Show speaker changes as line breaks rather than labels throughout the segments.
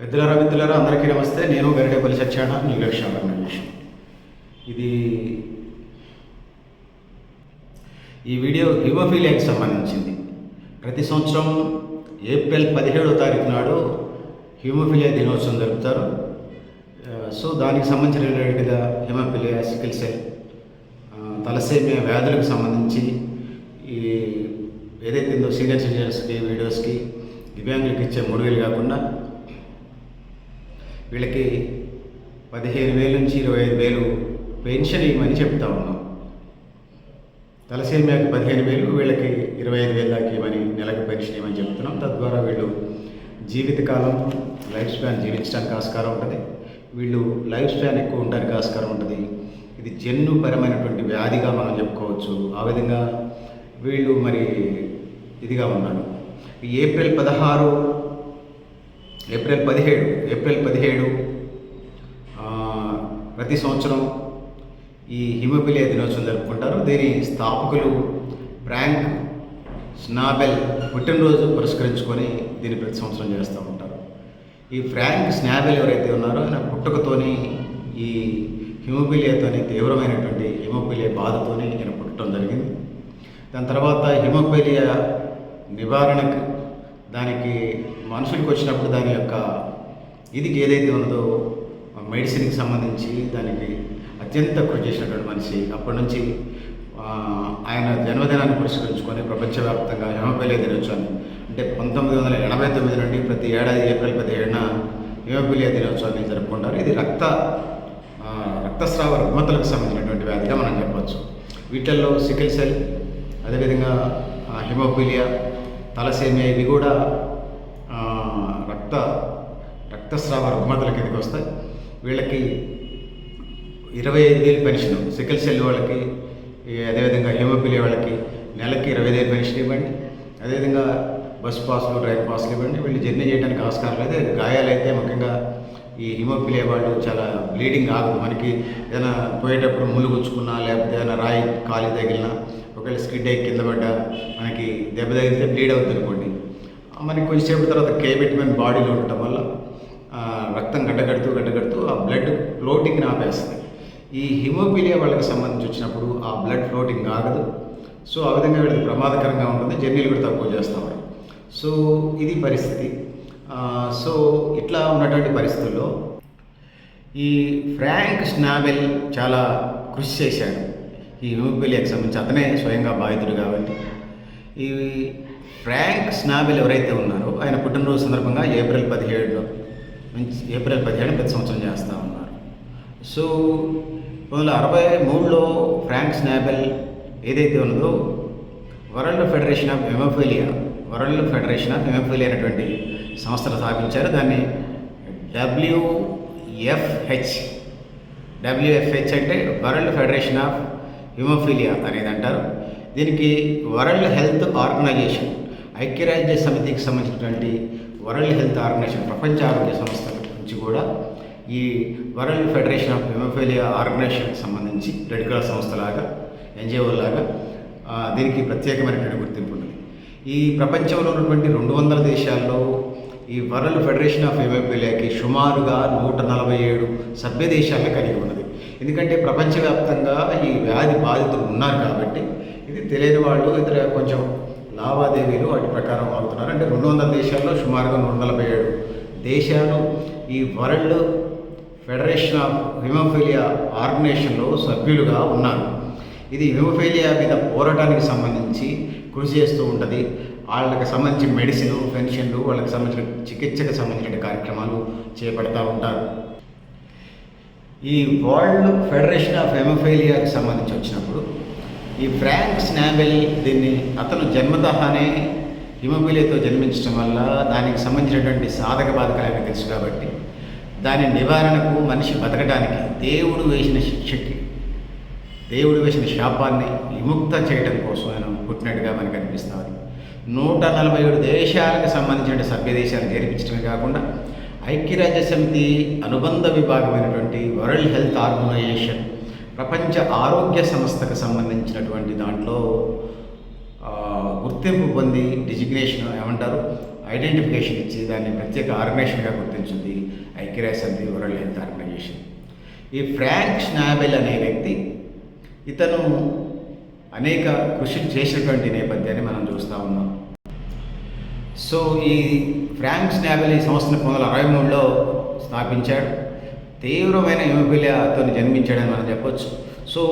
పెద్దలరా మిత్రులారా అందరికీ నమస్తే. నేను వెరడేపల్లి సత్యాన నీలక్ష ఆర్గనైజేషన్ ఇది ఈ వీడియో హిమోఫీలియాకి సంబంధించింది. ప్రతి సంవత్సరం ఏప్రిల్ పదిహేడో తారీఖు నాడు హిమోఫిలియా దినోత్సవం జరుపుతారు. సో దానికి సంబంధించిన రిలేటెడ్గా హిమోఫిలియా సికిల్ సెల్ తలసేమియా వ్యాధులకు సంబంధించి ఈ ఏదైతే ఉందో సీనియర్ సిటిజన్స్కి వీడియోస్కి దివ్యాంగులకు ఇచ్చే మూడు వేలు కాకుండా వీళ్ళకి పదిహేను వేల నుంచి ఇరవై ఐదు వేలు పెన్షన్ ఇవ్వమని చెప్తా ఉన్నాం. తలసేమియాకి పదిహేను వేలు వీళ్ళకి ఇరవై ఐదు వేల దాకా ఇవ్వని నెలకు పెన్షన్ ఇవ్వమని చెప్తున్నాం. తద్వారా వీళ్ళు జీవితకాలం లైఫ్ స్పాన్ జీవించడానికి ఆస్కారం ఉంటుంది. వీళ్ళు లైఫ్ స్పాన్ ఎక్కువ ఉండడానికి ఆస్కారం ఉంటుంది. ఇది జన్యుపరమైనటువంటి వ్యాధిగా మనం చెప్పుకోవచ్చు. ఆ విధంగా వీళ్ళు మరి ఇదిగా ఉన్నారు. ఏప్రిల్ పదహారు ఏప్రిల్ పదిహేడు ఏప్రిల్ పదిహేడు ప్రతి సంవత్సరం ఈ హిమోఫిలియా దినోత్సవం జరుపుకుంటారు. దీని స్థాపకులు ఫ్రాంక్ స్నాబెల్ పుట్టినరోజు పురస్కరించుకొని దీన్ని ప్రతి సంవత్సరం చేస్తూ ఉంటారు. ఈ ఫ్రాంక్ స్నాబెల్ ఎవరైతే ఉన్నారో ఆయన పుట్టుకతోని ఈ హిమోఫిలియాతోని తీవ్రమైనటువంటి హిమోఫిలియా బాధతోని ఈయన పుట్టడం జరిగింది. దాని తర్వాత హిమోఫిలియా నివారణకు దానికి మనుషులకు వచ్చినప్పుడు దాని యొక్క ఇది ఏదైతే ఉన్నదో మెడిసిన్కి సంబంధించి దానికి అత్యంత కృషి చేసినటువంటి మనిషి. అప్పటి నుంచి ఆయన జన్మదినాన్ని పురస్కరించుకొని ప్రపంచవ్యాప్తంగా హిమోఫిలియా దినోత్సవాన్ని అంటే పంతొమ్మిది వందల ఎనభై తొమ్మిది నుండి ప్రతి ఏడాది ఏప్రిల్ పదిహేడున హిమోఫిలియా దినోత్సవాన్ని జరుపుకుంటారు. ఇది రక్త రక్తస్రావ రుగ్మతలకు సంబంధించినటువంటి వ్యాధిగా మనం చెప్పవచ్చు. వీటిల్లో సికిల్ సెల్ అదేవిధంగా ఆ, తలసేమియా ఇవి కూడా రక్త రక్తస్రావ రుగ్మతల కిందకి వస్తాయి. వీళ్ళకి ఇరవై ఐదు వేలు పెన్షన్ సికిల్ సెల్ వాళ్ళకి అదేవిధంగా హేమోపిలి వాళ్ళకి నెలకి ఇరవై ఐదు పెన్షన్ ఇవ్వండి. అదేవిధంగా బస్ పాస్లు డ్రైవ్ పాస్లు ఇవ్వండి. వీళ్ళు జర్నీ చేయడానికి ఆస్కారం లేదు గాయాలైతే ముఖ్యంగా ఈ హిమోఫిలియా వాళ్ళు చాలా బ్లీడింగ్ ఆగదు మనకి ఏదైనా పోయేటప్పుడు ముళ్ళు గుచ్చుకున్నా లేకపోతే ఏదైనా రాయి కాలి తగిలినా ఒకవేళ స్కిడ్ అయ్యి కింద పడ్డా మనకి దెబ్బ తగిలితే బ్లీడ్ అవుతుంది అనుకోండి. మనకి కొంచెంసేపు తర్వాత కే బాడీలో ఉండటం వల్ల రక్తం గడ్డగడుతూ గడ్డగడుతూ ఆ బ్లడ్ ఫ్లోటింగ్ని ఆపేస్తుంది. ఈ హిమోఫిలియా వాళ్ళకి సంబంధించి వచ్చినప్పుడు ఆ బ్లడ్ ఫ్లోటింగ్ ఆగదు. సో ఆ విధంగా వీళ్ళకి ప్రమాదకరంగా ఉంటుంది. జర్నీలు కూడా తక్కువ చేస్తారు. సో ఇది పరిస్థితి. సో ఇట్లా ఉన్నటువంటి పరిస్థితుల్లో ఈ ఫ్రాంక్ స్నాబెల్ చాలా కృషి చేశాడు. ఈ హిమోఫిలియాకి సంబంధించి అతనే స్వయంగా బాధితుడు కాబట్టి. ఈ ఫ్రాంక్ స్నాబెల్ ఎవరైతే ఉన్నారో ఆయన పుట్టినరోజు సందర్భంగా ఏప్రిల్ పదిహేడులో నుంచి ఏప్రిల్ పదిహేడు ప్రతి సంవత్సరం చేస్తూ ఉన్నారు. సో పంతొమ్మిది వందల అరవై మూడులో ఫ్రాంక్ స్నాబెల్ ఏదైతే ఉన్నదో World Federation of Hemophilia World Federation of Hemophilia అనేటువంటి సంస్థను స్థాపించారు. దాన్ని డబ్ల్యూఎఫ్హెచ్ డబ్ల్యూఎఫ్హెచ్ అంటే వరల్డ్ ఫెడరేషన్ ఆఫ్ హిమోఫీలియా అనేది అంటారు. దీనికి వరల్డ్ హెల్త్ ఆర్గనైజేషన్ ఐక్యరాజ్య సమితికి సంబంధించినటువంటి వరల్డ్ హెల్త్ ఆర్గనైజేషన్ ప్రపంచ ఆరోగ్య సంస్థ నుంచి కూడా ఈ వరల్డ్ ఫెడరేషన్ ఆఫ్ హిమోఫిలియా ఆర్గనైజేషన్కి సంబంధించి రెడ్ క్రాస్ సంస్థలాగా ఎన్జిఓ లాగా దీనికి ప్రత్యేకమైనటువంటి గుర్తింపు ఉంటుంది. ఈ ప్రపంచంలో ఉన్నటువంటి రెండు వందల దేశాల్లో ఈ వరల్డ్ ఫెడరేషన్ ఆఫ్ హెమోఫిలియాకి సుమారుగా నూట నలభై ఏడు సభ్య దేశాలను కలిగి ఉన్నది. ఎందుకంటే ప్రపంచవ్యాప్తంగా ఈ వ్యాధి బాధితులు ఉన్నారు కాబట్టి ఇది తెలియని వాళ్ళు ఇతర కొంచెం లావాదేవీలు వాటి ప్రకారం అవుతున్నారు అంటే రెండు వందల దేశాల్లో సుమారుగా నూట నలభై ఏడు దేశాలు ఈ వరల్డ్ ఫెడరేషన్ ఆఫ్ హిమోఫీలియా ఆర్గనైజేషన్లో సభ్యులుగా ఉన్నారు. ఇది హిమోఫీలియా మీద పోరాటానికి సంబంధించి కృషి చేస్తూ ఉంటుంది. వాళ్ళకి సంబంధించిన మెడిసిన్ పెన్షన్లు వాళ్ళకి సంబంధించిన చికిత్సకు సంబంధించిన కార్యక్రమాలు చేపడతా ఉంటారు. ఈ వరల్డ్ ఫెడరేషన్ ఆఫ్ హెమోఫైలియాకి సంబంధించి వచ్చినప్పుడు ఈ ఫ్రాంక్ స్నాబెల్ దీన్ని అతను జన్మతహానే హిమోఫిలియాతో జన్మించడం వల్ల దానికి సంబంధించినటువంటి సాధక బాధకాలు తెలుసు కాబట్టి దాని నివారణకు మనిషి బతకడానికి దేవుడు వేసిన శిక్షకి దేవుడు వేసిన శాపాన్ని విముక్త చేయడం కోసం ఆయన పుట్టినట్టుగా మనకు అనిపిస్తుంది నూట నలభై ఏడు దేశాలకు సంబంధించిన సభ్య దేశాలు చేర్పించడమే కాకుండా ఐక్యరాజ్య సమితి అనుబంధ విభాగమైనటువంటి వరల్డ్ హెల్త్ ఆర్గనైజేషన్ ప్రపంచ ఆరోగ్య సంస్థకు సంబంధించినటువంటి దాంట్లో గుర్తింపు పొంది డిజిగ్నేషన్ ఏమంటారు? ఐడెంటిఫికేషన్ ఇచ్చి దాన్ని ప్రత్యేక ఆర్గనైజేషన్గా గుర్తించింది ఐక్యరాజ్య సమితి వరల్డ్ హెల్త్ ఆర్గనైజేషన్. ఈ ఫ్రాంక్ స్నాబెల్ అనే వ్యక్తి ఇతను అనేక కృషి చేసినటువంటి నేపథ్యాన్ని మనం చూస్తూ ఉన్నాం. సో ఈ ఫ్రాంక్ స్నాబెల్ ఈ సంస్థను పంతొమ్మిది వందల అరవై మూడులో స్థాపించాడు. తీవ్రమైన హిమోఫిలియాతో జన్మించాడని మనం చెప్పొచ్చు. సో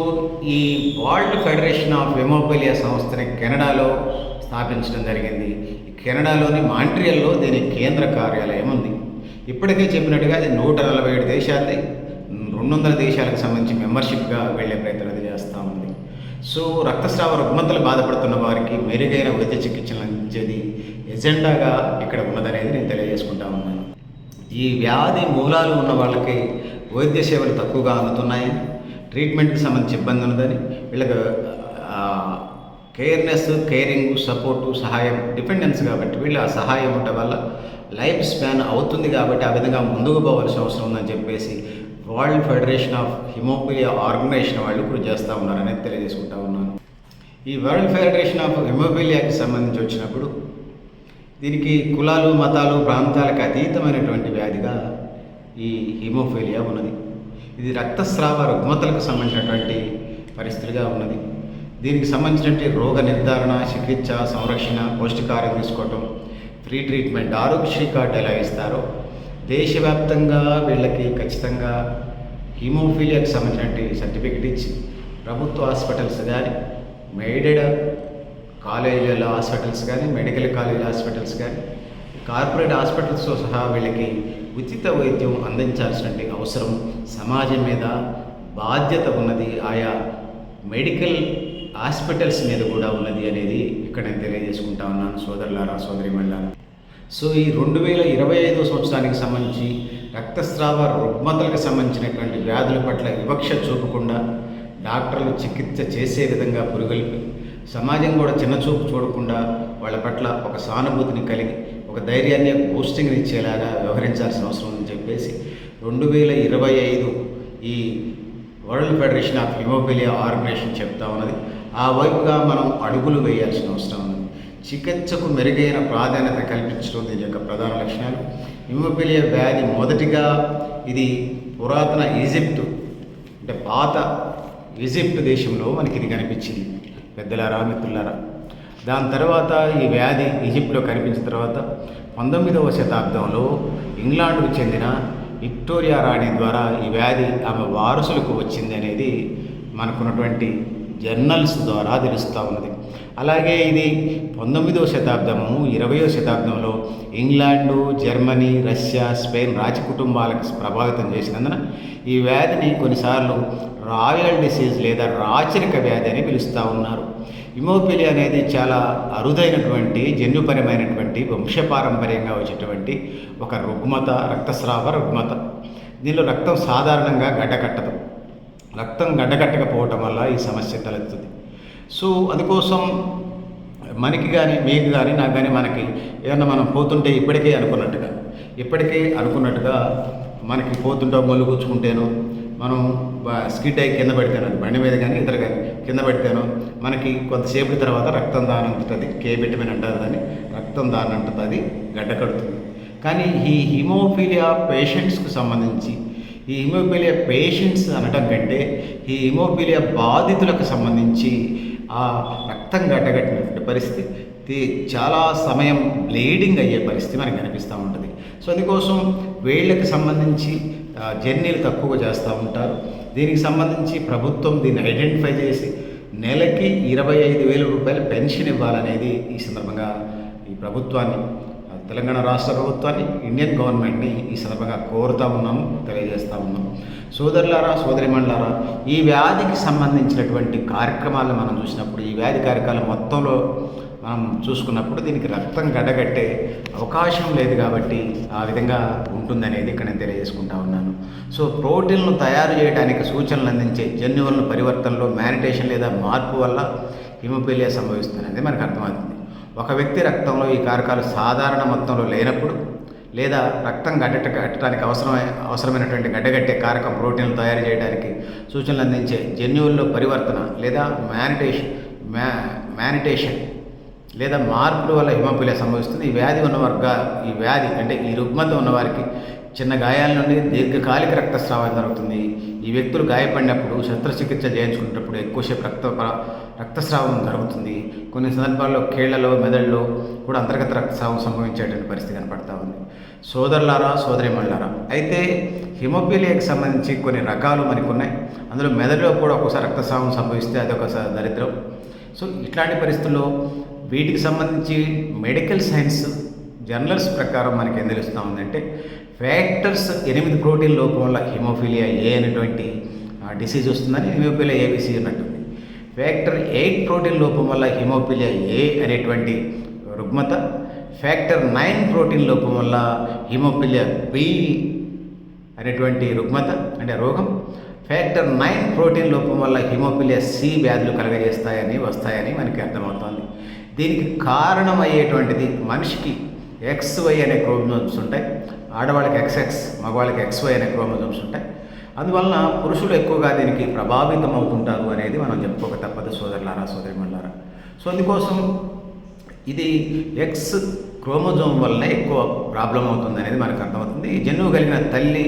ఈ వరల్డ్ ఫెడరేషన్ ఆఫ్ హెమోఫిలియా సంస్థని కెనడాలో స్థాపించడం జరిగింది. ఈ కెనడాలోని మాంట్రియల్లో దీని కేంద్ర కార్యాలయం ఉంది. ఇప్పటికే చెప్పినట్టుగా అది నూట నలభై ఏడు దేశాలది రెండు వందల దేశాలకు సంబంధించి మెంబర్షిప్గా వెళ్ళే ప్రయత్నం అది చేస్తూ ఉంది. సో రక్తస్రావ రుగ్మతలు బాధపడుతున్న వారికి మెరుగైన వైద్య చికిత్సలు అందించేది ఎజెండాగా ఇక్కడ ఉన్నదనేది నేను తెలియజేసుకుంటా ఉన్నాను. ఈ వ్యాధి మూలాలు ఉన్న వాళ్ళకి వైద్య సేవలు తక్కువగా అందుతున్నాయి. ట్రీట్మెంట్కి సంబంధించి ఇబ్బంది ఉన్నదని వీళ్ళకి కేర్నెస్ కేరింగ్ సపోర్టు సహాయం డిపెండెన్స్ కాబట్టి వీళ్ళు ఆ సహాయం ఉండటం వల్ల లైఫ్ స్పాన్ అవుతుంది కాబట్టి ఆ విధంగా ముందుకు పోవాల్సిన అవసరం ఉందని చెప్పేసి World Federation of haemophilia organization వాళ్ళు ఇప్పుడు చేస్తూ ఉన్నారనేది తెలియజేసుకుంటా ఉన్నాను. ఈ వరల్డ్ ఫెడరేషన్ ఆఫ్ హిమోపిలియాకి సంబంధించి వచ్చినప్పుడు దీనికి కులాలు మతాలు ప్రాంతాలకు అతీతమైనటువంటి వ్యాధిగా ఈ హిమోఫీలియా ఉన్నది. ఇది రక్తస్రావ రుగ్మతలకు సంబంధించినటువంటి పరిస్థితిగా ఉన్నది. దీనికి సంబంధించినటువంటి రోగ నిర్ధారణ చికిత్స సంరక్షణ పౌష్టికారం తీసుకోవటం ఫ్రీ ట్రీట్మెంట్ ఆరోగ్యశ్రీ కార్డు ఎలా ఇస్తారో దేశవ్యాప్తంగా వీళ్ళకి ఖచ్చితంగా హీమోఫీలియాకి సంబంధించినటువంటి సర్టిఫికెట్ ఇచ్చి ప్రభుత్వ హాస్పిటల్స్ కానీ మెయిడెడ్ కాలేజీల హాస్పిటల్స్ కానీ మెడికల్ కాలేజ్ హాస్పిటల్స్ కానీ కార్పొరేట్ హాస్పిటల్స్తో సహా వీళ్ళకి ఉచిత వైద్యం అందించాల్సినటువంటి అవసరం సమాజం మీద బాధ్యత ఉన్నది. ఆయా మెడికల్ హాస్పిటల్స్ మీద కూడా ఉన్నది అనేది ఇక్కడ నేను తెలియజేసుకుంటా ఉన్నాను సోదరులారా సోదరిమణులారా. సో ఈ రెండు వేల ఇరవై ఐదో సంవత్సరానికి సంబంధించి రక్తస్రావ రుగ్మతలకు సంబంధించినటువంటి వ్యాధుల పట్ల వివక్ష చూపకుండా డాక్టర్లు చికిత్స చేసే విధంగా పురుగొల్పి సమాజం కూడా చిన్నచూపు చూడకుండా వాళ్ళ పట్ల ఒక సానుభూతిని కలిగి ఒక ధైర్యాన్ని పోస్టింగ్ ఇచ్చేలాగా వ్యవహరించాల్సిన అవసరం ఉందని చెప్పేసి రెండు వేల ఇరవై ఐదు ఈ World Federation of haemophilia organization చెప్తా ఉన్నది. ఆ వైపుగా మనం అడుగులు వేయాల్సిన అవసరం ఉంది. చికిత్సకు మెరుగైన ప్రాధాన్యత కల్పించడం దీని యొక్క ప్రధాన లక్షణాలు. హిమోఫిలియా వ్యాధి మొదటిగా ఇది పురాతన ఈజిప్ట్ అంటే పాత ఈజిప్ట్ దేశంలో మనకి ఇది కనిపించింది. పెద్దలారా మిత్రులారా? దాని తర్వాత ఈ వ్యాధి ఈజిప్ట్లో కనిపించిన తర్వాత పంతొమ్మిదవ శతాబ్దంలో ఇంగ్లాండ్కు చెందిన విక్టోరియా రాణి ద్వారా ఈ వ్యాధి ఆమె వారసులకు వచ్చింది అనేది మనకున్నటువంటి జర్నల్స్ ద్వారా తెలుస్తూ ఉన్నది. అలాగే ఇది పంతొమ్మిదవ శతాబ్దము ఇరవయో శతాబ్దంలో ఇంగ్లాండు జర్మనీ రష్యా స్పెయిన్ రాజ కుటుంబాలకు ప్రభావితం చేసినందున ఈ వ్యాధిని కొన్నిసార్లు రాయల్ డిసీజ్ లేదా రాచరిక వ్యాధి అని పిలుస్తూ ఉన్నారు. ఇమోపిలి అనేది చాలా అరుదైనటువంటి జన్యుపరమైనటువంటి వంశపారంపర్యంగా వచ్చేటువంటి ఒక రుగ్మత రక్తస్రావ రుగ్మత. దీనిలో రక్తం సాధారణంగా గడ్డకట్టదు. రక్తం గడ్డకట్టకపోవటం వల్ల ఈ సమస్య తలెత్తుంది సో అందుకోసం మనకి కానీ మీకు కానీ నాకు కానీ మనకి ఏమన్నా మనం పోతుంటే ఇప్పటికే అనుకున్నట్టుగా ఇప్పటికే అనుకున్నట్టుగా మనకి పోతుంటే మొల్లు కూర్చుకుంటేనో మనం స్కిడ్ అయి కింద పెడతాను బండి మీద కానీ ఇతర కానీ కింద పెడతాను మనకి కొంతసేపటి తర్వాత రక్తం దానం అంటుంది కే విటమిన్ అంటారు దాన్ని రక్తం దానం అంటుంది అది గడ్డ కడుతుంది. కానీ ఈ హిమోఫీలియా పేషెంట్స్కి సంబంధించి ఈ హిమోఫీలియా పేషెంట్స్ అనటం కంటే ఈ హిమోఫీలియా బాధితులకు సంబంధించి ఆ రక్తం గడ్డగట్టినటువంటి పరిస్థితి. చాలా సమయం బ్లీడింగ్ అయ్యే పరిస్థితి మనకి కనిపిస్తూ ఉంటుంది. సో అందుకోసం వేళ్ళకి సంబంధించి జర్నీలు తక్కువ చేస్తూ ఉంటారు. దీనికి సంబంధించి ప్రభుత్వం దీన్ని ఐడెంటిఫై చేసి నెలకి ఇరవై ఐదు వేల రూపాయల పెన్షన్ ఇవ్వాలనేది ఈ సందర్భంగా ఈ ప్రభుత్వాన్ని తెలంగాణ రాష్ట్ర ప్రభుత్వాన్ని ఇండియన్ గవర్నమెంట్ని ఈ సందర్భంగా కోరుతా ఉన్నాము తెలియజేస్తా ఉన్నాము. సోదరులారా సోదరిమణులారా ఈ వ్యాధికి సంబంధించినటువంటి కార్యక్రమాలను మనం చూసినప్పుడు ఈ వ్యాధి కార్యక్రమాలు మొత్తంలో మనం చూసుకున్నప్పుడు దీనికి రక్తం గడ్డగట్టే అవకాశం లేదు కాబట్టి ఆ విధంగా ఉంటుందనేది ఇక్కడ నేను తెలియజేసుకుంటా ఉన్నాను. సో ప్రోటీన్లను తయారు చేయడానికి సూచనలు అందించే జన్యువులను పరివర్తనలో మ్యానిటేషన్ లేదా మార్పు వల్ల హిమోపీలియా సంభవిస్తుందనేది మనకు అర్థమవుతుంది. ఒక వ్యక్తి రక్తంలో ఈ కారకాలు సాధారణ మొత్తంలో లేనప్పుడు లేదా రక్తం గడ్డట కట్టడానికి అవసరమైన అవసరమైనటువంటి గడ్డగట్టే కారకం ప్రోటీన్లు తయారు చేయడానికి సూచనలు అందించే జన్యువుల్లో పరివర్తన లేదా మ్యానిటేషన్ మ్యా మ్యానిటేషన్ లేదా మార్పుల వల్ల హిమోఫిలియా సంభవిస్తుంది. ఈ వ్యాధి ఉన్న వర్గ ఈ వ్యాధి అంటే ఈ రుగ్మత ఉన్నవారికి చిన్న గాయాల నుండి దీర్ఘకాలిక రక్తస్రావం జరుగుతుంది. ఈ వ్యక్తులు గాయపడినప్పుడు శస్త్రచికిత్స చేయించుకునేటప్పుడు ఎక్కువసేపు రక్త రక్తస్రావం జరుగుతుంది. కొన్ని సందర్భాల్లో కీళ్ళలో మెదడులో కూడా అంతర్గత రక్తస్రావం సంభవించేటువంటి పరిస్థితి కనపడతా ఉంది. సోదరులారా సోదరిమణులారా అయితే హిమోఫీలియాకి సంబంధించి కొన్ని రకాలు మనకు ఉన్నాయి అందులో మెదడులో కూడా ఒకసారి రక్తస్రావం సంభవిస్తే అదొక స- దరిద్రం. సో ఇట్లాంటి పరిస్థితుల్లో వీటికి సంబంధించి మెడికల్ సైన్స్ జర్నల్స్ ప్రకారం మనకి ఏం తెలుస్తూ ఉందంటే ఫ్యాక్టర్స్ ఎనిమిది ప్రోటీన్ లోపం వల్ల హిమోఫీలియా ఏ అనేటువంటి డిసీజ్ వస్తుందని హిమోఫీలియా ఏబిసి అన్నట్టుంది. ఫ్యాక్టర్ ఎయిట్ ప్రోటీన్ లోపం వల్ల హిమోఫీలియా ఏ అనేటువంటి రుగ్మత. ఫ్యాక్టర్ నైన్ ప్రోటీన్ లోపం వల్ల హిమోఫీలియా బి అనేటువంటి రుగ్మత అంటే రోగం. ఫ్యాక్టర్ నైన్ ప్రోటీన్ లోపం వల్ల హిమోఫీలియా సి వ్యాధులు కలగజేస్తాయని వస్తాయని మనకి అర్థమవుతోంది. దీనికి కారణమయ్యేటువంటిది మనిషికి ఎక్స్ వై అనే క్రోమోజోమ్స్ ఉంటాయి. ఆడవాళ్ళకి ఎక్స్ఎక్స్ మగవాళ్ళకి ఎక్స్ వై అనే క్రోమోజోమ్స్ ఉంటాయి. అందువలన పురుషులు ఎక్కువగా దీనికి ప్రభావితం అవుతుంటారు అనేది మనం చెప్పుకోక తప్పదు సోదరులారా సోదరిమల్లారా సో అందుకోసం ఇది ఎక్స్ క్రోమోజోమ్ వల్లనే ఎక్కువ ప్రాబ్లం అవుతుంది అనేది మనకు అర్థమవుతుంది. ఈ జన్యువు కలిగిన తల్లి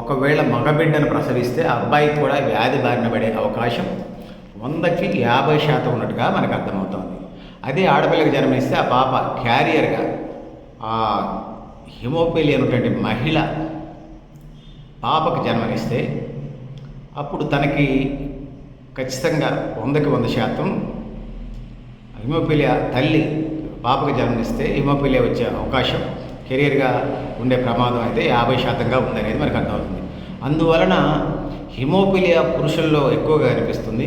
ఒకవేళ మగబిడ్డను ప్రసవిస్తే అబ్బాయికి కూడా వ్యాధి బారిన పడే అవకాశం వందకి యాభై శాతం ఉన్నట్టుగా మనకు అర్థమవుతుంది. అదే ఆడపిల్లకి జన్మనిస్తే ఆ పాప క్యారియర్గా ఆ హిమోపేలి అనేటువంటి మహిళ పాపకు జన్మనిస్తే అప్పుడు తనకి ఖచ్చితంగా వందకి వంద శాతం హిమోఫిలియా తల్లి పాపకు జన్మనిస్తే హిమోఫిలియా వచ్చే అవకాశం కెరియర్గా ఉండే ప్రమాదం అయితే యాభై శాతంగా ఉందనేది మనకు అర్థమవుతుంది. అందువలన హిమోఫిలియా పురుషుల్లో ఎక్కువగా కనిపిస్తుంది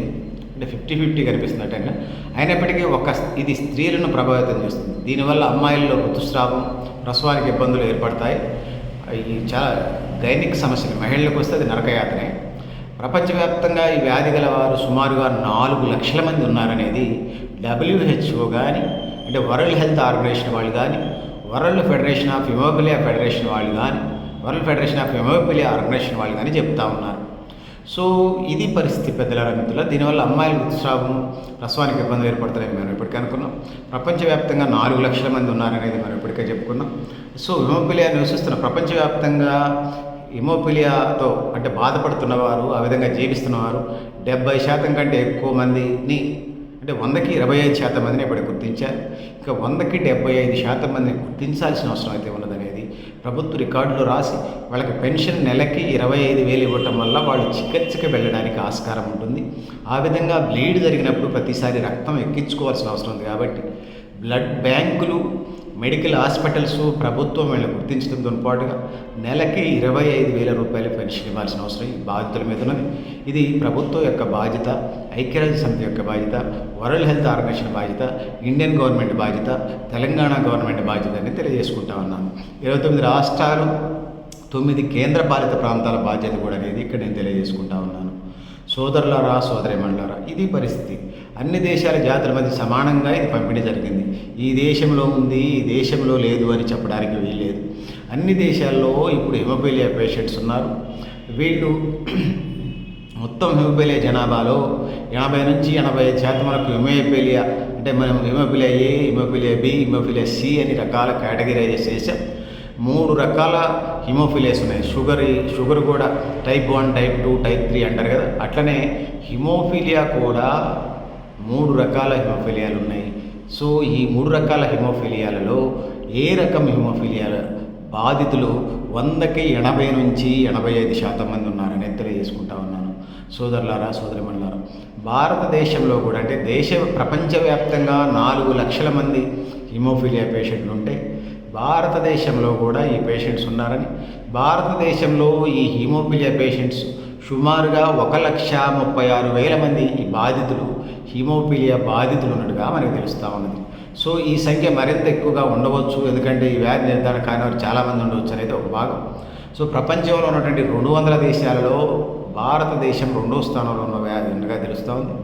అంటే ఫిఫ్టీ ఫిఫ్టీ కనిపిస్తున్నట్టుగా అయినప్పటికీ ఒక ఇది స్త్రీలను ప్రభావితం చేస్తుంది. దీనివల్ల అమ్మాయిల్లో ఋతుస్రావం ప్రసవానికి ఇబ్బందులు ఏర్పడతాయి. ఈ చాలా గైనిక్ సమస్యలు. మహిళలకు వస్తే అది నరకయాతనే. ప్రపంచవ్యాప్తంగా ఈ వ్యాధి గల వారు సుమారుగా నాలుగు లక్షల మంది ఉన్నారనేది డబ్ల్యూహెచ్ఓ కానీ అంటే వరల్డ్ హెల్త్ ఆర్గనైజేషన్ వాళ్ళు కానీ World Federation of haemophilia federation వాళ్ళు కానీ World Federation of haemophilia organization వాళ్ళు కానీ చెప్తా ఉన్నారు. సో ఇది పరిస్థితి పెద్దల రంగతుల దీనివల్ల అమ్మాయిల ఋతుస్రావం రసవానికి ఇబ్బంది ఏర్పడతాయని మనం ఇప్పటికే అనుకున్నాం. ప్రపంచవ్యాప్తంగా నాలుగు లక్షల మంది ఉన్నారనేది మనం ఇప్పటికే చెప్పుకున్నాం. సో హిమోపిలియా నివసిస్తున్న ప్రపంచవ్యాప్తంగా హిమోపిలియాతో అంటే బాధపడుతున్నవారు ఆ విధంగా జీవిస్తున్నవారు డెబ్బై శాతం కంటే ఎక్కువ మందిని అంటే వందకి ఇరవై ఐదు శాతం మందిని ఇప్పుడు గుర్తించారు. ఇంకా వందకి డెబ్బై ఐదు శాతం మందిని గుర్తించాల్సిన అవసరం అయితే ఉన్నదని ప్రభుత్వ రికార్డులు రాసి వాళ్ళకి పెన్షన్ నెలకి ఇరవై ఐదు వేలు ఇవ్వటం వల్ల వాళ్ళు చికిత్సకి వెళ్ళడానికి ఆస్కారం ఉంటుంది. ఆ విధంగా బ్లీడ్ జరిగినప్పుడు ప్రతిసారి రక్తం ఎక్కించుకోవాల్సిన అవసరం ఉంది కాబట్టి బ్లడ్ బ్యాంకులు మెడికల్ హాస్పిటల్స్ ప్రభుత్వం వీళ్ళని గుర్తించడంతో పాటుగా నెలకి ఇరవై ఐదు వేల రూపాయల పెన్షన్ ఇవ్వాల్సిన అవసరం ఈ బాధితుల మీద ఉన్నది. ఇది ప్రభుత్వం యొక్క బాధ్యత ఐక్యరాజ్య సమితి యొక్క బాధ్యత వరల్డ్ హెల్త్ ఆర్గనైజేషన్ బాధ్యత ఇండియన్ గవర్నమెంట్ బాధ్యత తెలంగాణ గవర్నమెంట్ బాధ్యత అని తెలియజేసుకుంటా ఉన్నాను. ఇరవై తొమ్మిది రాష్ట్రాలు తొమ్మిది కేంద్ర పాలిత ప్రాంతాల బాధ్యత కూడా అనేది ఇక్కడ నేను తెలియజేసుకుంటా ఉన్నాను. సోదరులారా సోదరిమణులారా ఇది పరిస్థితి. అన్ని దేశాల జాతుల మధ్య సమానంగా ఇది పంపిణీ జరిగింది. ఈ దేశంలో ఉంది ఈ దేశంలో లేదు అని చెప్పడానికి వీల్లేదు. అన్ని దేశాల్లో ఇప్పుడు హిమోఫీలియా పేషెంట్స్ ఉన్నారు. వీళ్ళు మొత్తం హిమోఫీలియా జనాభాలో ఎనభై నుంచి ఎనభై ఐదు శాతం వరకు హిమోఫీలియా అంటే మనం haemophilia A haemophilia B haemophilia C అని రకాల కేటగిరైజ్ చేసాం మూడు రకాల హిమోఫిలియాస్ ఉన్నాయి. షుగర్ షుగర్ కూడా type one type two type three అంటారు కదా. అట్లనే హిమోఫిలియా కూడా మూడు రకాల హిమోఫిలియాలు ఉన్నాయి. సో ఈ మూడు రకాల హిమోఫిలియాలలో ఏ రకం హిమోఫిలియాల బాధితులు వందకి ఎనభై నుంచి ఎనభై ఐదు శాతం మంది ఉన్నారని తెలియజేసుకుంటా ఉన్నాను. సోదరులారా సోదరిమణులారా భారతదేశంలో కూడా అంటే దేశ ప్రపంచవ్యాప్తంగా నాలుగు లక్షల మంది హిమోఫిలియా పేషెంట్లు ఉంటే భారతదేశంలో కూడా ఈ పేషెంట్స్ ఉన్నారని భారతదేశంలో ఈ హీమోఫిలియా పేషెంట్స్ సుమారుగా ఒక లక్ష ముప్పై ఆరు వేల మంది ఈ బాధితులు హీమోఫిలియా బాధితులు ఉన్నట్టుగా మనకు తెలుస్తూ ఉన్నది. సో ఈ సంఖ్య మరింత ఎక్కువగా ఉండవచ్చు. ఎందుకంటే ఈ వ్యాధి నిర్ధారణ కాని వారు చాలామంది ఉండవచ్చు అనేది ఒక భాగం. సో ప్రపంచంలో ఉన్నటువంటి రెండు వందల దేశాలలో భారతదేశం రెండో స్థానంలో ఉన్న వ్యాధి ఉన్నట్టుగా తెలుస్తూ ఉంది.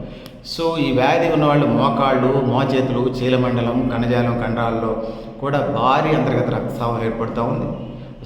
సో ఈ వ్యాధి ఉన్నవాళ్ళు మోకాళ్ళు మోచేతులు చీలమండలం కణజాలం కండరాల్లో కూడా భారీ అంతర్గత రక్తస్రావం ఏర్పడుతూ ఉంది.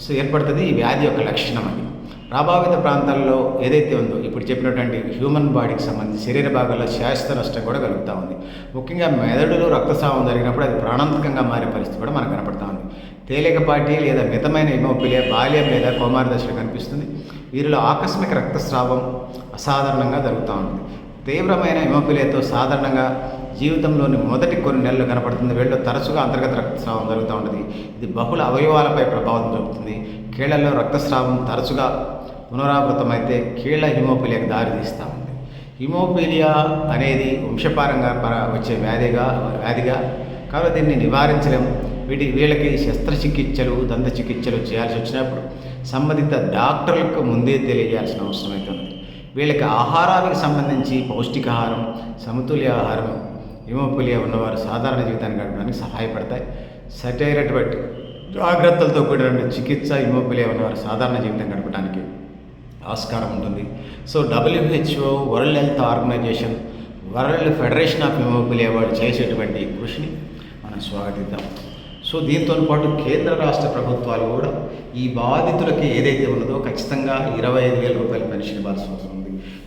సో ఏర్పడుతుంది ఈ వ్యాధి యొక్క లక్షణం అది. ప్రభావిత ప్రాంతాల్లో ఏదైతే ఉందో ఇప్పుడు చెప్పినటువంటి హ్యూమన్ బాడీకి సంబంధించి శరీర భాగాల్లో శాశ్వత నష్టం కూడా కలుగుతూ ఉంది. ముఖ్యంగా మెదడులో రక్తస్రావం జరిగినప్పుడు అది ప్రాణాంతకంగా మారే పరిస్థితి కూడా మనకు కనపడుతూ ఉంది. తేలికపాటి లేదా మితమైన హిమోపిలియా బాల్యం లేదా కౌమార దశలో కనిపిస్తుంది. వీరిలో ఆకస్మిక రక్తస్రావం అసాధారణంగా జరుగుతూ ఉంది. తీవ్రమైన హిమోఫిలియాతో సాధారణంగా జీవితంలోని మొదటి కొన్ని నెలలు కనపడుతుంది. వీళ్ళు తరచుగా అంతర్గత రక్తస్రావం జరుగుతూ ఉంటుంది. ఇది బహుళ అవయవాలపై ప్రభావం చూపుతుంది. కీళ్ళలో రక్తస్రావం తరచుగా పునరావృతమైతే కీళ్ళ హిమోఫిలియాకు దారితీస్తూ ఉంది. హిమోపిలియా అనేది వంశపారంగా వచ్చే వ్యాధిగా వ్యాధిగా కాబట్టి దీన్ని నివారించలేం. వీటి వీళ్ళకి శస్త్రచికిత్సలు దంత చికిత్సలు చేయాల్సి వచ్చినప్పుడు సంబంధిత డాక్టర్లకు ముందే తెలియజేయాల్సిన అవసరం అవుతుంది వీళ్ళకి ఆహారానికి సంబంధించి పౌష్టికాహారం సమతుల్య ఆహారం హిమోపిలియా ఉన్నవారు సాధారణ జీవితాన్ని గడపడానికి సహాయపడతాయి. సరైనటువంటి జాగ్రత్తలతో కూడిన చికిత్స హిమోపిలియా ఉన్నవారు సాధారణ జీవితం గడపడానికి ఆస్కారం ఉంటుంది. So WHO World Health Organization World Federation of haemophilia వాళ్ళు చేసేటువంటి కృషిని మనం స్వాగతిద్దాం. సో దీంతో పాటు కేంద్ర రాష్ట్ర ప్రభుత్వాలు కూడా ఈ బాధితులకి ఏదైతే ఉన్నదో ఖచ్చితంగా ఇరవై ఐదు వేల రూపాయల పెన్షన్ ఇవ్వాల్సి అవసరం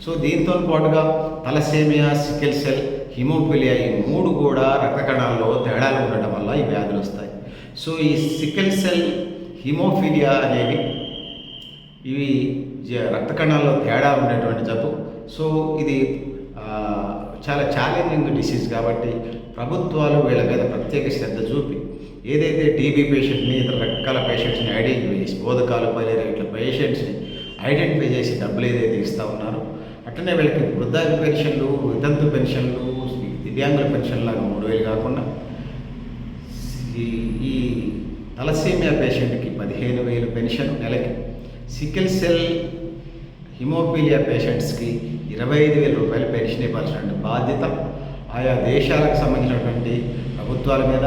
సో దీంతో పాటుగా తలసేమియా సికిల్ సెల్ హిమోఫిలియా ఈ మూడు కూడా రక్త కణాల్లో తేడాలు ఉండటం వల్ల ఈ వ్యాధులు వస్తాయి. సో ఈ సికిల్ సెల్ హిమోఫిలియా అనేవి ఇవి జ- రక్త కణాల్లో తేడా ఉండేటువంటి జబ్బు. సో ఇది చాలా ఛాలెంజింగ్ డిసీజ్ కాబట్టి ప్రభుత్వాలు వీళ్ళ మీద ప్రత్యేక శ్రద్ధ చూపి ఏదైతే టీబీ పేషెంట్ని ఇతర రకాల పేషెంట్స్ని ఐడెంటిఫై చేసి బోధకాలు పలేరు ఇట్లా పేషెంట్స్ని ఐడెంటిఫై చేసి డబ్బులు ఏదైతే ఇస్తూ ఉన్నారో అట్లనే వీళ్ళకి వృద్ధాప్య పెన్షన్లు వితంతు పెన్షన్లు దివ్యాంగుల పెన్షన్ లాగా మూడు వేలు కాకుండా ఈ తలసీమియా పేషెంట్కి పదిహేను వేలు పెన్షన్ నెలకి సికిల్ సెల్ హిమోపీలియా పేషెంట్స్కి ఇరవై ఐదు వేల రూపాయలు పెన్షన్ ఇవ్వాల్సినటువంటి బాధ్యత ఆయా దేశాలకు సంబంధించినటువంటి ప్రభుత్వాల మీద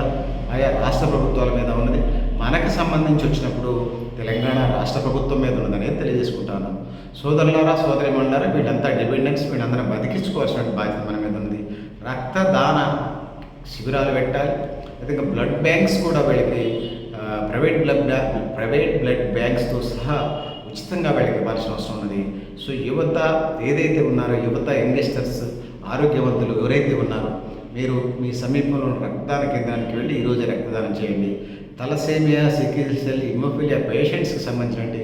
ఆయా రాష్ట్ర ప్రభుత్వాల మీద ఉన్నది. మనకు సంబంధించి వచ్చినప్పుడు తెలంగాణ రాష్ట్ర ప్రభుత్వం మీద ఉన్నదనేది తెలియజేసుకుంటాను. సోదరులారా సోదరి మండలారా వీళ్ళంతా డిపెండెన్స్ వీళ్ళందరం బతికించుకోవాల్సిన బాధ్యత మన మీద ఉంది రక్తదాన శిబిరాలు పెట్టాలి. అదేవిధంగా బ్లడ్ బ్యాంక్స్ కూడా వీళ్ళకి ప్రైవేట్ బ్లడ్ ప్రైవేట్ బ్లడ్ బ్యాంక్స్తో సహా ఉచితంగా వీళ్ళకి ఇవ్వాల్సిన అవసరం ఉన్నది. సో యువత ఏదైతే ఉన్నారో యువత ఇన్వెస్టర్స్ ఆరోగ్యవంతులు ఎవరైతే ఉన్నారో మీరు మీ సమీపంలో రక్తదాన కేంద్రానికి వెళ్ళి ఈరోజు రక్తదానం చేయండి. తలసేమియా సికిల్ సెల్ హిమోఫిలియా పేషెంట్స్కి సంబంధించినటువంటి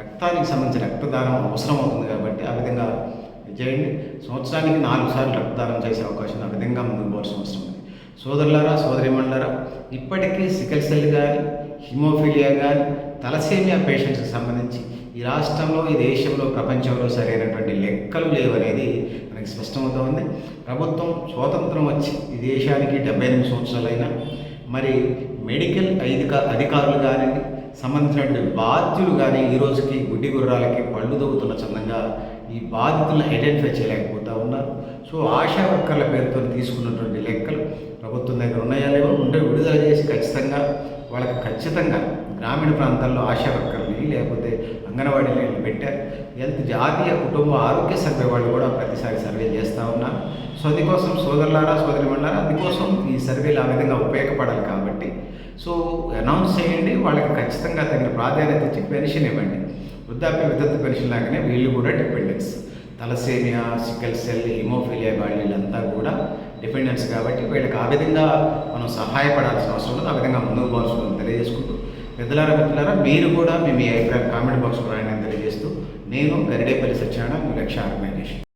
రక్తానికి సంబంధించిన రక్తదానం అవసరం అవుతుంది కాబట్టి ఆ విధంగా చేయండి. సంవత్సరానికి నాలుగు సార్లు రక్తదానం చేసే అవకాశం ఆ విధంగా ముందుకు పోవాల్సిన అవసరం ఉంది. సోదరులారా సోదరిమణులారా ఇప్పటికీ సికిల్ సెల్ కానీ హిమోఫిలియా కానీ తలసేమియా పేషెంట్స్కి సంబంధించి ఈ రాష్ట్రంలో ఈ దేశంలో ప్రపంచంలో సరైనటువంటి లెక్కలు లేవనేది మనకి స్పష్టమవుతోంది. ప్రభుత్వం స్వాతంత్రం వచ్చి ఈ దేశానికి డెబ్బై ఎనిమిది సంవత్సరాలైనా మరి మెడికల్ అధిక అధికారులు కానీ సంబంధించినటువంటి బాధ్యులు కానీ ఈ రోజుకి గుడ్డి గుర్రాలకి పళ్ళు దొక్కుతున్న చందంగా ఈ బాధితులను ఐడెంటిఫై చేయలేకపోతా ఉన్నారు. సో ఆశా వర్కర్ల పేరుతో తీసుకున్నటువంటి లెక్కలు ప్రభుత్వం దగ్గర ఉన్నాయా లేవో ఉంటే విడుదల చేసి ఖచ్చితంగా వాళ్ళకి ఖచ్చితంగా గ్రామీణ ప్రాంతాల్లో ఆశా వర్కర్ని లేకపోతే అంగన్వాడీని పెట్టారు హెల్త్ జాతీయ కుటుంబ ఆరోగ్య సర్వే వాళ్ళు కూడా ప్రతిసారి సర్వే చేస్తూ ఉన్నారు సో అందుకోసం సోదరులారా సోదరి మండలారా అందుకోసం ఈ సర్వేలు ఆ విధంగా ఉపయోగపడాలి కాబట్టి. సో అనౌన్స్ చేయండి. వాళ్ళకి ఖచ్చితంగా తగిన ప్రాధాన్యత ఇచ్చి పెన్షన్ ఇవ్వండి. వృద్ధాప్య వితంతు పెన్షన్ లాగానే వీళ్ళు కూడా dependence thalassaemia sickle cell haemophilia వాళ్ళంతా కూడా డిపెండెన్స్ కాబట్టి వీళ్ళకి ఆ విధంగా మనం సహాయపడాల్సిన అవసరం ఉంది ఆ విధంగా ముందుకు పోవాల్సిన ఉంది తెలియజేసుకుంటూ పెద్దలారా మిత్రులారా మీరు కూడా మీ అభిప్రాయం కామెంట్ బాక్స్లో రాయని తెలియజేస్తూ నేను గరిడేపల్లి సత్యనారాయణ మీ లక్ష్య ఆర్గనైజేషన్.